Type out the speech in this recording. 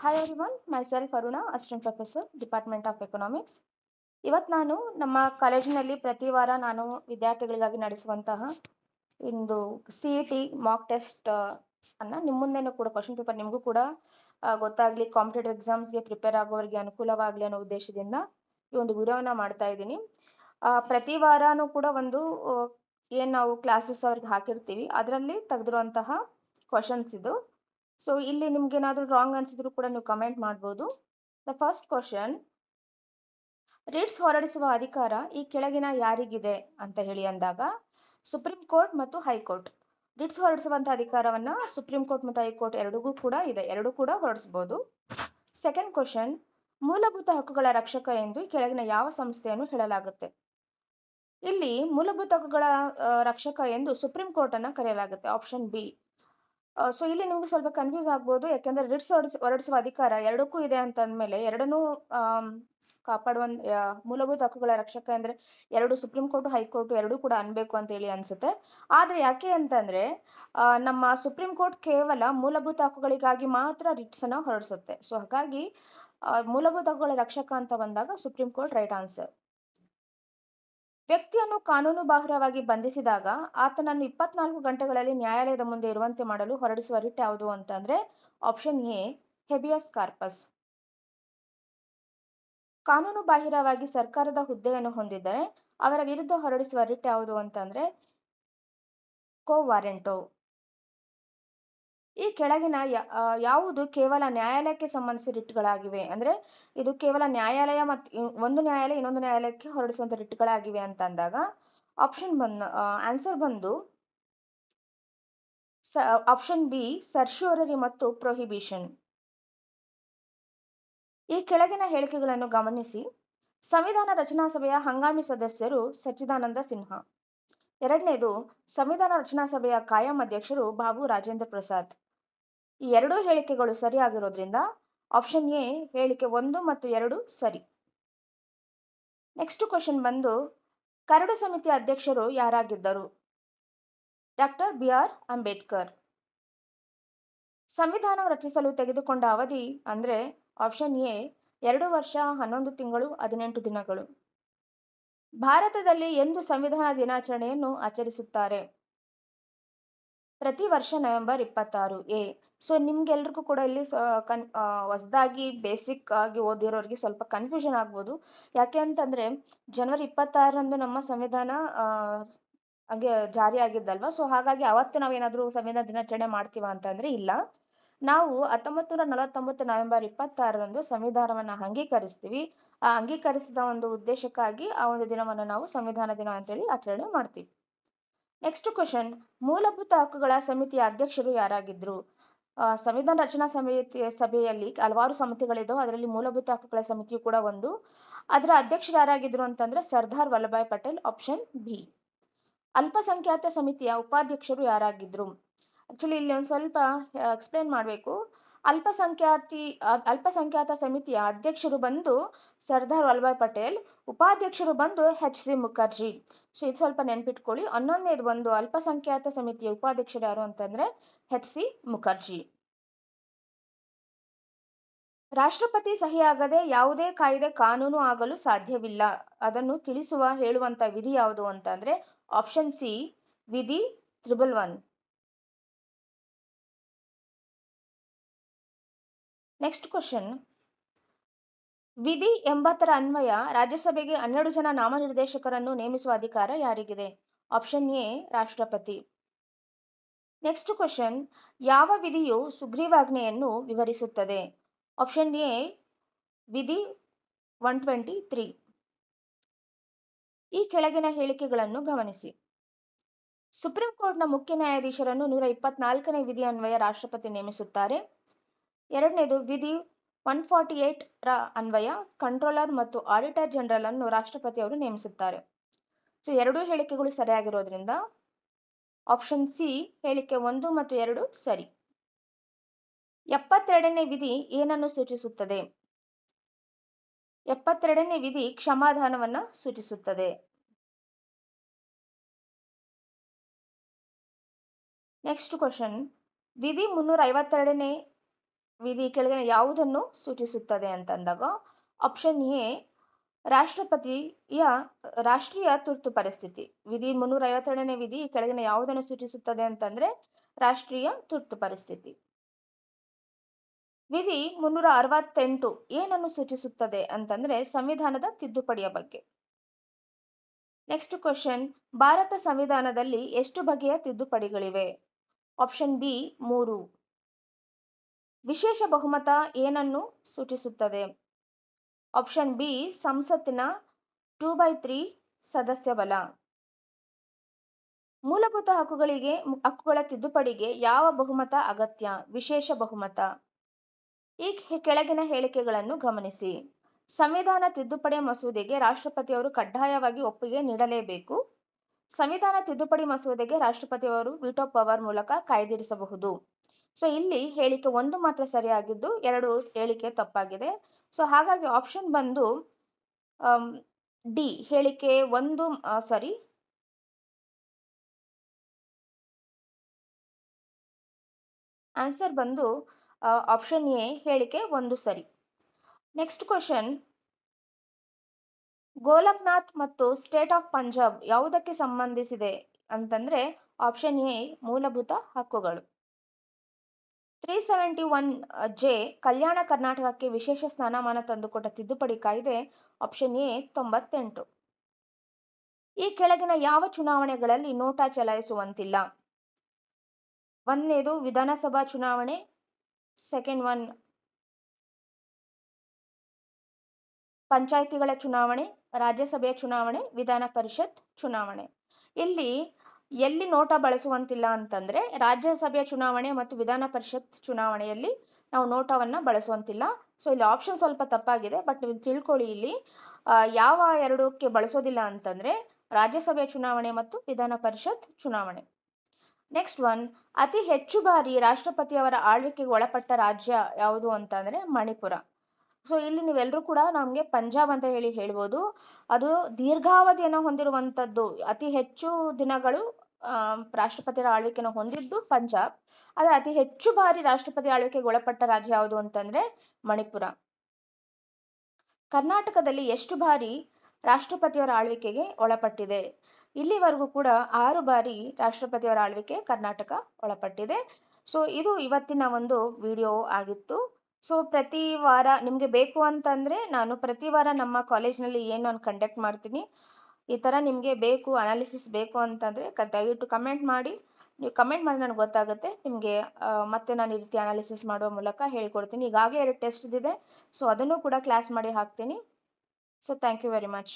Hi everyone myself Aruna assistant professor department of economics ಇವತ್ತು ನಾನು ನಮ್ಮ ಕಾಲೇಜಿನಲ್ಲಿ ಪ್ರತಿ ವಾರ ನಾನು ವಿದ್ಯಾರ್ಥಿಗಳಿಗಾಗಿ ನಡೆಸುವಂತಹ ಇಂದು C E T mock test ಅನ್ನ ನಿಮ್ಮ ಮುಂದೆನೂ ಕೂಡ ಕ್ವಶನ್ ಪೇಪರ್ ನಿಮಗೂ ಕೂಡ ಗೊತ್ತಾಗಲಿ ಕಾಂಪಿಟೇಟಿವ್ ಎಕ್ಸಾಮ್ಸ್ಗೆ ಪ್ರಿಪೇರ್ ಆಗೋರಿಗೆ ಅನುಕೂಲವಾಗಲಿ ಅನ್ನೋ ಉದ್ದೇಶದಿಂದ ಈ ಒಂದು ವಿಡಿಯೋನ ಮಾಡ್ತಾ ಇದ್ದೀನಿ. ಪ್ರತಿ ವಾರನೂ ಕೂಡ ಒಂದು ಏನು ನಾವು ಕ್ಲಾಸಸ್ ಅವ್ರಿಗೆ ಹಾಕಿರ್ತೀವಿ, ಅದರಲ್ಲಿ ತೆಗೆದಿರುವಂತಹ ಕ್ವಶನ್ಸ್ ಇದು. ಸೊ ಇಲ್ಲಿ ನಿಮ್ಗೆ ಏನಾದರೂ ರಾಂಗ್ ಅನ್ಸಿದ್ರು ಕೂಡ ನೀವು ಕಮೆಂಟ್ ಮಾಡ್ಬೋದು. ದ ಫಸ್ಟ್ ಕ್ವಶನ್ ರಿಟ್ಸ್ ಹೊರಡಿಸುವ ಅಧಿಕಾರ ಈ ಕೆಳಗಿನ ಯಾರಿಗಿದೆ? ಅಂತ ಹೇಳಿ ಅಂದಾಗ ಸುಪ್ರೀಂ ಕೋರ್ಟ್ ಮತ್ತು ಹೈಕೋರ್ಟ್ ರಿಟ್ಸ್ ಹೊರಡಿಸುವಂತ ಅಧಿಕಾರವನ್ನ ಸುಪ್ರೀಂ ಕೋರ್ಟ್ ಮತ್ತು ಹೈಕೋರ್ಟ್ ಎರಡಿಗೂ ಕೂಡ ಇದೆ. ಎರಡು ಕೂಡ ಹೊರಡಿಸ್ಬೋದು. ಸೆಕೆಂಡ್ ಕ್ವಶನ್ ಮೂಲಭೂತ ಹಕ್ಕುಗಳ ರಕ್ಷಕ ಎಂದು ಕೆಳಗಿನ ಯಾವ ಸಂಸ್ಥೆಯನ್ನು ಹೇಳಲಾಗುತ್ತೆ? ಇಲ್ಲಿ ಮೂಲಭೂತ ಹಕ್ಕುಗಳ ರಕ್ಷಕ ಎಂದು ಸುಪ್ರೀಂ ಕೋರ್ಟ್ ಅನ್ನ ಕರೆಯಲಾಗುತ್ತೆ. ಆಪ್ಷನ್ ಬಿ ಸೊ ಇಲ್ಲಿ ನಿಮ್ಗೆ ಸ್ವಲ್ಪ ಕನ್ಫ್ಯೂಸ್ ಆಗ್ಬೋದು, ಯಾಕೆಂದ್ರೆ ರಿಟ್ಸ್ ಹೊರಡಿಸ್ ಹೊರಡಿಸುವ ಅಧಿಕಾರ ಎರಡಕ್ಕೂ ಇದೆ ಅಂತ ಅಂದ್ಮೇಲೆ ಎರಡನ್ನೂ ಕಾಪಾಡುವ ಮೂಲಭೂತ ಹಕ್ಕುಗಳ ರಕ್ಷಕ ಅಂದ್ರೆ ಎರಡು ಸುಪ್ರೀಂ ಕೋರ್ಟ್ ಹೈಕೋರ್ಟ್ ಎರಡೂ ಕೂಡ ಅನ್ಬೇಕು ಅಂತ ಹೇಳಿ ಅನ್ಸುತ್ತೆ. ಆದ್ರೆ ಯಾಕೆ ಅಂತಂದ್ರೆ ನಮ್ಮ ಸುಪ್ರೀಂ ಕೋರ್ಟ್ ಕೇವಲ ಮೂಲಭೂತ ಹಕ್ಕುಗಳಿಗಾಗಿ ಮಾತ್ರ ರಿಟ್ಸ್ ಅನ್ನ ಹೊರಡಿಸುತ್ತೆ. ಸೊ ಹಾಗಾಗಿ ಮೂಲಭೂತ ಹಕ್ಕುಗಳ ರಕ್ಷಕ ಅಂತ ಬಂದಾಗ ಸುಪ್ರೀಂ ಕೋರ್ಟ್ ರೈಟ್ ಆನ್ಸರ್ ವ್ಯಕ್ತಿಯನ್ನು ಕಾನೂನು ಬಾಹಿರವಾಗಿ ಬಂಧಿಸಿದಾಗ ಆತನನ್ನು ಇಪ್ಪತ್ನಾಲ್ಕು ಗಂಟೆಗಳಲ್ಲಿ ನ್ಯಾಯಾಲಯದ ಮುಂದೆ ಇರುವಂತೆ ಮಾಡಲು ಹೊರಡಿಸುವ ರಿಟ್ ಯಾವುದು ಅಂತಂದ್ರೆ ಆಪ್ಷನ್ ಎ ಹೆಬಿಯಸ್ ಕಾರ್ಪಸ್ ಕಾನೂನು ಬಾಹಿರವಾಗಿ ಸರ್ಕಾರದ ಹುದ್ದೆಯನ್ನು ಹೊಂದಿದ್ದರೆ ಅವರ ವಿರುದ್ಧ ಹೊರಡಿಸುವ ರಿಟ್ ಯಾವುದು ಅಂತಂದ್ರೆ ಕೋ ವಾರೆಂಟೋ ಈ ಕೆಳಗಿನ ಯಾವುದು ಕೇವಲ ನ್ಯಾಯಾಲಯಕ್ಕೆ ಸಂಬಂಧಿಸಿದ ರಿಟ್ಗಳಾಗಿವೆ? ಅಂದ್ರೆ ಇದು ಕೇವಲ ನ್ಯಾಯಾಲಯ ಮತ್ತು ಒಂದು ನ್ಯಾಯಾಲಯ ಇನ್ನೊಂದು ನ್ಯಾಯಾಲಯಕ್ಕೆ ಹೊರಡಿಸುವಂತ ರಿಟ್ಗಳಾಗಿವೆ ಅಂತ ಅಂದಾಗ ಆಪ್ಷನ್ ಬಂದು ಆನ್ಸರ್ ಬಂದು ಆಪ್ಷನ್ ಬಿ ಸರ್ಶೋರರಿ ಮತ್ತು ಪ್ರೊಹಿಬಿಷನ್ ಈ ಕೆಳಗಿನ ಹೇಳಿಕೆಗಳನ್ನು ಗಮನಿಸಿ. ಸಂವಿಧಾನ ರಚನಾ ಸಭೆಯ ಹಂಗಾಮಿ ಸದಸ್ಯರು ಸಚ್ಚಿದಾನಂದ ಸಿನ್ಹಾ. ಎರಡನೇದು, ಸಂವಿಧಾನ ರಚನಾ ಸಭೆಯ ಕಾಯಂ ಅಧ್ಯಕ್ಷರು ಬಾಬು ರಾಜೇಂದ್ರ ಪ್ರಸಾದ್. ಈ ಎರಡೂ ಹೇಳಿಕೆಗಳು ಸರಿಯಾಗಿರೋದ್ರಿಂದ ಆಪ್ಷನ್ ಎ ಹೇಳಿಕೆ ಒಂದು ಮತ್ತು ಎರಡು ಸರಿ. ನೆಕ್ಸ್ಟ್ ಕ್ವಶನ್ ಬಂದು, ಕರಡು ಸಮಿತಿ ಅಧ್ಯಕ್ಷರು ಯಾರಾಗಿದ್ದರು? Doctor B R Ambedkar. ಸಂವಿಧಾನ ರಚಿಸಲು ತೆಗೆದುಕೊಂಡ ಅವಧಿ ಅಂದ್ರೆ ಆಪ್ಷನ್ ಎ ಎರಡು ವರ್ಷ ಹನ್ನೊಂದು ತಿಂಗಳು ಹದಿನೆಂಟು ದಿನಗಳು. ಭಾರತದಲ್ಲಿ ಎಂದು ಸಂವಿಧಾನ ದಿನಾಚರಣೆಯನ್ನು ಆಚರಿಸುತ್ತಾರೆ? ಪ್ರತಿ ವರ್ಷ ನವೆಂಬರ್ ಇಪ್ಪತ್ತಾರು. ಎ. ಸೊ ನಿಮ್ಗೆಲ್ರಿಗೂ ಕೂಡ ಇಲ್ಲಿ ಕನ್ ಹೊಸದಾಗಿ ಬೇಸಿಕ್ ಆಗಿ ಓದಿರೋರಿಗೆ ಸ್ವಲ್ಪ ಕನ್ಫ್ಯೂಷನ್ ಆಗ್ಬೋದು. ಯಾಕೆ ಅಂತಂದ್ರೆ, ಜನವರಿ ಇಪ್ಪತ್ತಾರರಂದು ನಮ್ಮ ಸಂವಿಧಾನ ಹಾಗೆ ಜಾರಿ ಆಗಿದ್ದಲ್ವಾ? ಸೊ ಹಾಗಾಗಿ ಅವತ್ತು ನಾವೇನಾದ್ರೂ ಸಂವಿಧಾನ ದಿನಾಚರಣೆ ಮಾಡ್ತೀವ ಅಂತಂದ್ರೆ ಇಲ್ಲ. ನಾವು ಹತ್ತೊಂಬತ್ತು ನೂರ ನಲವತ್ತೊಂಬತ್ತು ನವೆಂಬರ್ ಇಪ್ಪತ್ತಾರರಂದು ಸಂವಿಧಾನವನ್ನ ಅಂಗೀಕರಿಸ್ತೀವಿ. ಆ ಅಂಗೀಕರಿಸಿದ ಒಂದು ಉದ್ದೇಶಕ್ಕಾಗಿ ಆ ಒಂದು ದಿನವನ್ನು ನಾವು ಸಂವಿಧಾನ ದಿನ ಅಂತೇಳಿ ಆಚರಣೆ ಮಾಡ್ತೀವಿ. ನೆಕ್ಸ್ಟ್ ಕ್ವಶನ್ ಮೂಲಭೂತ ಹಕ್ಕುಗಳ ಸಮಿತಿಯ ಅಧ್ಯಕ್ಷರು ಯಾರಾಗಿದ್ರು? ಸಂವಿಧಾನ ರಚನಾ ಸಮಿತಿ ಸಭೆಯಲ್ಲಿ ಹಲವಾರು ಸಮಿತಿಗಳಿದ್ದವು. ಅದರಲ್ಲಿ ಮೂಲಭೂತ ಹಕ್ಕುಗಳ ಸಮಿತಿಯು ಕೂಡ ಒಂದು. ಅದರ ಅಧ್ಯಕ್ಷರು ಯಾರಾಗಿದ್ರು ಅಂತಂದ್ರೆ ಸರ್ದಾರ್ ವಲ್ಲಭಾಯ್ ಪಟೇಲ್ ಆಪ್ಷನ್ ಬಿ ಅಲ್ಪಸಂಖ್ಯಾತ ಸಮಿತಿಯ ಉಪಾಧ್ಯಕ್ಷರು ಯಾರಾಗಿದ್ರು? ಆಕ್ಚುಲಿ ಇಲ್ಲಿ ಒಂದು ಸ್ವಲ್ಪ ಎಕ್ಸ್ಪ್ಲೇನ್ ಮಾಡಬೇಕು. ಅಲ್ಪಸಂಖ್ಯಾತಿ ಅಲ್ಪಸಂಖ್ಯಾತ ಸಮಿತಿಯ ಅಧ್ಯಕ್ಷರು ಬಂದು ಸರ್ದಾರ್ ವಲ್ಲಭಾಯ್ ಪಟೇಲ್, ಉಪಾಧ್ಯಕ್ಷರು ಬಂದು ಎಚ್ ಸಿ ಮುಖರ್ಜಿ. ಸೊ, ಇದು ಸ್ವಲ್ಪ ನೆನ್ಪಿಟ್ಕೊಳ್ಳಿ. ಹನ್ನೊಂದನೇದು ಒಂದು ಅಲ್ಪಸಂಖ್ಯಾತ ಸಮಿತಿಯ ಉಪಾಧ್ಯಕ್ಷರು ಯಾರು ಅಂತಂದ್ರೆ ಎಚ್ ಸಿ ಮುಖರ್ಜಿ. ರಾಷ್ಟ್ರಪತಿ ಸಹಿಯಾಗದೆ ಯಾವುದೇ ಕಾಯ್ದೆ ಕಾನೂನು ಆಗಲು ಸಾಧ್ಯವಿಲ್ಲ. ಅದನ್ನು ತಿಳಿಸುವ, ಹೇಳುವಂತ ವಿಧಿ ಯಾವುದು ಅಂತಂದ್ರೆ, ಆಪ್ಷನ್ ಸಿ ವಿಧಿ ತ್ರಿಬಲ್ ಒನ್. ನೆಕ್ಸ್ಟ್ ಕ್ವಶನ್ ವಿಧಿ ಎಂಬತ್ತರ ಅನ್ವಯ ರಾಜ್ಯಸಭೆಗೆ ಹನ್ನೆರಡು ಜನ ನಾಮನಿರ್ದೇಶಕರನ್ನು ನೇಮಿಸುವ ಅಧಿಕಾರ ಯಾರಿಗಿದೆ? ಆಪ್ಷನ್ ಎ ರಾಷ್ಟ್ರಪತಿ. ನೆಕ್ಸ್ಟ್ ಕ್ವಶನ್ ಯಾವ ವಿಧಿಯು ಸುಗ್ರೀವಾಜ್ಞೆಯನ್ನು ವಿವರಿಸುತ್ತದೆ? ಆಪ್ಷನ್ ಎ ವಿಧಿ ಒನ್ ಟ್ವೆಂಟಿ ತ್ರೀ. ಈ ಕೆಳಗಿನ ಹೇಳಿಕೆಗಳನ್ನು ಗಮನಿಸಿ. ಸುಪ್ರೀಂ ಕೋರ್ಟ್ನ ಮುಖ್ಯ ನ್ಯಾಯಾಧೀಶರನ್ನು ನೂರ ಇಪ್ಪತ್ನಾಲ್ಕನೇ ವಿಧಿ ಅನ್ವಯ ರಾಷ್ಟ್ರಪತಿ ನೇಮಿಸುತ್ತಾರೆ. ಎರಡನೇದು ವಿಧಿ ಒನ್ ಫಾರ್ಟಿ ರ ಅನ್ವಯ ಕಂಟ್ರೋಲರ್ ಮತ್ತು ಆಡಿಟರ್ ಜನರಲ್ ಅನ್ನು ರಾಷ್ಟ್ರಪತಿ ಅವರು ನೇಮಿಸುತ್ತಾರೆ. ಸೊ ಎರಡೂ ಹೇಳಿಕೆಗಳು ಸರಿಯಾಗಿರೋದ್ರಿಂದ ಆಪ್ಷನ್ ಸಿ ಹೇಳಿಕೆ ಒಂದು ಮತ್ತು ಎರಡು ಸರಿ. ಎಪ್ಪತ್ತೆರಡನೇ ವಿಧಿ ಏನನ್ನು ಸೂಚಿಸುತ್ತದೆ? ಎಪ್ಪತ್ತೆರಡನೇ ವಿಧಿ ಕ್ಷಮಾದಾನವನ್ನ ಸೂಚಿಸುತ್ತದೆ. ನೆಕ್ಸ್ಟ್ ಕ್ವಶನ್ ವಿಧಿ ಮುನ್ನೂರ ಐವತ್ತೆರಡನೇ ವಿಧಿ ಕೆಳಗಿನ ಯಾವುದನ್ನು ಸೂಚಿಸುತ್ತದೆ ಅಂತಂದಾಗ ಆಪ್ಷನ್ ಎ ರಾಷ್ಟ್ರಪತಿಯ ರಾಷ್ಟ್ರೀಯ ತುರ್ತು ಪರಿಸ್ಥಿತಿ. ವಿಧಿ ಮುನ್ನೂರ ಐವತ್ತೆರಡನೇ ವಿಧಿ ಈ ಕೆಳಗಿನ ಯಾವುದನ್ನು ಸೂಚಿಸುತ್ತದೆ ಅಂತಂದ್ರೆ ರಾಷ್ಟ್ರೀಯ ತುರ್ತು ಪರಿಸ್ಥಿತಿ. ವಿಧಿ ಮುನ್ನೂರ ಅರವತ್ತೆಂಟು ಏನನ್ನು ಸೂಚಿಸುತ್ತದೆ ಅಂತಂದ್ರೆ ಸಂವಿಧಾನದ ತಿದ್ದುಪಡಿಯ ಬಗ್ಗೆ. ನೆಕ್ಸ್ಟ್ ಕ್ವಶನ್ ಭಾರತ ಸಂವಿಧಾನದಲ್ಲಿ ಎಷ್ಟು ಬಗೆಯ ತಿದ್ದುಪಡಿಗಳಿವೆ? ಆಪ್ಷನ್ ಬಿ ಮೂರು. ವಿಶೇಷ ಬಹುಮತ ಏನನ್ನು ಸೂಚಿಸುತ್ತದೆ? ಆಪ್ಷನ್ ಬಿ ಸಂಸತ್ತಿನ ಟೂ ಬೈ ತ್ರೀ ಸದಸ್ಯ ಬಲ. ಮೂಲಭೂತ ಹಕ್ಕುಗಳಿಗೆ ಹಕ್ಕುಗಳ ತಿದ್ದುಪಡಿಗೆ ಯಾವ ಬಹುಮತ ಅಗತ್ಯ? ವಿಶೇಷ ಬಹುಮತ. ಈ ಕೆಳಗಿನ ಹೇಳಿಕೆಗಳನ್ನು ಗಮನಿಸಿ. ಸಂವಿಧಾನ ತಿದ್ದುಪಡಿ ಮಸೂದೆಗೆ ರಾಷ್ಟ್ರಪತಿಯವರು ಕಡ್ಡಾಯವಾಗಿ ಒಪ್ಪಿಗೆ ನೀಡಲೇಬೇಕು. ಸಂವಿಧಾನ ತಿದ್ದುಪಡಿ ಮಸೂದೆಗೆ ರಾಷ್ಟ್ರಪತಿಯವರು ವಿಟೋ ಪವರ್ ಮೂಲಕ ಕಾಯ್ದಿರಿಸಬಹುದು. ಸೊ ಇಲ್ಲಿ ಹೇಳಿಕೆ ಒಂದು ಮಾತ್ರ ಸರಿಯಾಗಿದ್ದು, ಎರಡು ಹೇಳಿಕೆ ತಪ್ಪಾಗಿದೆ. ಸೊ ಹಾಗಾಗಿ ಆಪ್ಷನ್ ಬಂದು ಡಿ ಹೇಳಿಕೆ ಒಂದು ಸಾರಿ ಆನ್ಸರ್ ಬಂದು ಆಪ್ಷನ್ ಎ ಹೇಳಿಕೆ ಒಂದು ಸರಿ. ನೆಕ್ಸ್ಟ್ ಕ್ವಶನ್ ಗೋಲಕ್ನಾಥ್ ಮತ್ತು ಸ್ಟೇಟ್ ಆಫ್ ಪಂಜಾಬ್ ಯಾವುದಕ್ಕೆ ಸಂಬಂಧಿಸಿದೆ ಅಂತಂದ್ರೆ ಆಪ್ಷನ್ ಎ ಮೂಲಭೂತ ಹಕ್ಕುಗಳು. Three seventy one J Kalyana ಕರ್ನಾಟಕಕ್ಕೆ ವಿಶೇಷ ಸ್ಥಾನಮಾನ ತಂದುಕೊಟ್ಟ ತಿದ್ದುಪಡಿ ಕಾಯ್ದೆ ಆಪ್ಷನ್ ಎ ತೊಂಬತ್ತೆಂಟು. ಈ ಕೆಳಗಿನ ಯಾವ ಚುನಾವಣೆಗಳಲ್ಲಿ ನೋಟಾ ಚಲಾಯಿಸುವಂತಿಲ್ಲ? ಒಂದನೇದು ವಿಧಾನಸಭಾ ಚುನಾವಣೆ ಸೆಕೆಂಡ್ ಒನ್ ಪಂಚಾಯಿತಿಗಳ ಚುನಾವಣೆ, ರಾಜ್ಯಸಭೆಯ ಚುನಾವಣೆ, ವಿಧಾನ ಪರಿಷತ್ ಚುನಾವಣೆ. ಇಲ್ಲಿ ಎಲ್ಲಿ ನೋಟಾ ಬಳಸುವಂತಿಲ್ಲ ಅಂತಂದ್ರೆ ರಾಜ್ಯಸಭೆ ಚುನಾವಣೆ ಮತ್ತು ವಿಧಾನ ಪರಿಷತ್ ಚುನಾವಣೆಯಲ್ಲಿ ನಾವು ನೋಟಾವನ್ನ ಬಳಸುವಂತಿಲ್ಲ. ಸೊ ಇಲ್ಲಿ ಆಪ್ಷನ್ ಸ್ವಲ್ಪ ತಪ್ಪಾಗಿದೆ ಬಟ್ ನೀವು ತಿಳ್ಕೊಳ್ಳಿ ಇಲ್ಲಿ. ಯಾವ ಎರಡಕ್ಕೆ ಬಳಸೋದಿಲ್ಲ ಅಂತಂದ್ರೆ ರಾಜ್ಯಸಭೆಯ ಚುನಾವಣೆ ಮತ್ತು ವಿಧಾನ ಪರಿಷತ್ ಚುನಾವಣೆ. ನೆಕ್ಸ್ಟ್ ಒನ್ ಅತಿ ಹೆಚ್ಚು ಬಾರಿ ರಾಷ್ಟ್ರಪತಿಯವರ ಆಳ್ವಿಕೆಗೆ ಒಳಪಟ್ಟ ರಾಜ್ಯ ಯಾವುದು ಅಂತಂದ್ರೆ ಮಣಿಪುರ. ಸೊ ಇಲ್ಲಿ ನೀವೆಲ್ಲರೂ ಕೂಡ ನಮಗೆ ಪಂಜಾಬ್ ಅಂತ ಹೇಳಿ ಹೇಳ್ಬೋದು. ಅದು ದೀರ್ಘಾವಧಿಯನ್ನು ಹೊಂದಿರುವಂಥದ್ದು ಅತಿ ಹೆಚ್ಚು ದಿನಗಳು ರಾಷ್ಟ್ರಪತಿಯ ಆಳ್ವಿಕೆನ ಹೊಂದಿದ್ದು ಪಂಜಾಬ್. ಆದರೆ ಅತಿ ಹೆಚ್ಚು ಬಾರಿ ರಾಷ್ಟ್ರಪತಿ ಆಳ್ವಿಕೆಗೆ ಒಳಪಟ್ಟ ರಾಜ್ಯ ಯಾವುದು ಅಂತಂದ್ರೆ ಮಣಿಪುರ. ಕರ್ನಾಟಕದಲ್ಲಿ ಎಷ್ಟು ಬಾರಿ ರಾಷ್ಟ್ರಪತಿಯವರ ಆಳ್ವಿಕೆಗೆ ಒಳಪಟ್ಟಿದೆ? ಇಲ್ಲಿವರೆಗೂ ಕೂಡ ಆರು ಬಾರಿ ರಾಷ್ಟ್ರಪತಿಯವರ ಆಳ್ವಿಕೆ ಕರ್ನಾಟಕ ಒಳಪಟ್ಟಿದೆ. ಸೊ ಇದು ಇವತ್ತಿನ ಒಂದು ವಿಡಿಯೋ ಆಗಿತ್ತು. ಸೊ ಪ್ರತಿ ವಾರ ನಿಮಗೆ ಬೇಕು ಅಂತಂದ್ರೆ ನಾನು ಪ್ರತಿ ವಾರ ನಮ್ಮ ಕಾಲೇಜ್ನಲ್ಲಿ ಏನು ನಾನು ಕಂಡಕ್ಟ್ ಮಾಡ್ತೀನಿ ಈ ಥರ ನಿಮಗೆ ಬೇಕು ಅನಾಲಿಸಿಸ್ ಬೇಕು ಅಂತಂದರೆ ಕ, ದಯವಿಟ್ಟು ಕಮೆಂಟ್ ಮಾಡಿ. ನೀವು ಕಮೆಂಟ್ ಮಾಡಿ ನನಗೆ ಗೊತ್ತಾಗುತ್ತೆ. ನಿಮಗೆ ಮತ್ತೆ ನಾನು ಈ ರೀತಿ ಅನಾಲಿಸಿಸ್ ಮಾಡುವ ಮೂಲಕ ಹೇಳ್ಕೊಡ್ತೀನಿ. ಈಗಾಗಲೇ ಎರಡು ಟೆಸ್ಟ್ ಇದೆ. ಸೊ ಅದನ್ನು ಕೂಡ ಕ್ಲಾಸ್ ಮಾಡಿ ಹಾಕ್ತೀನಿ. So thank you very much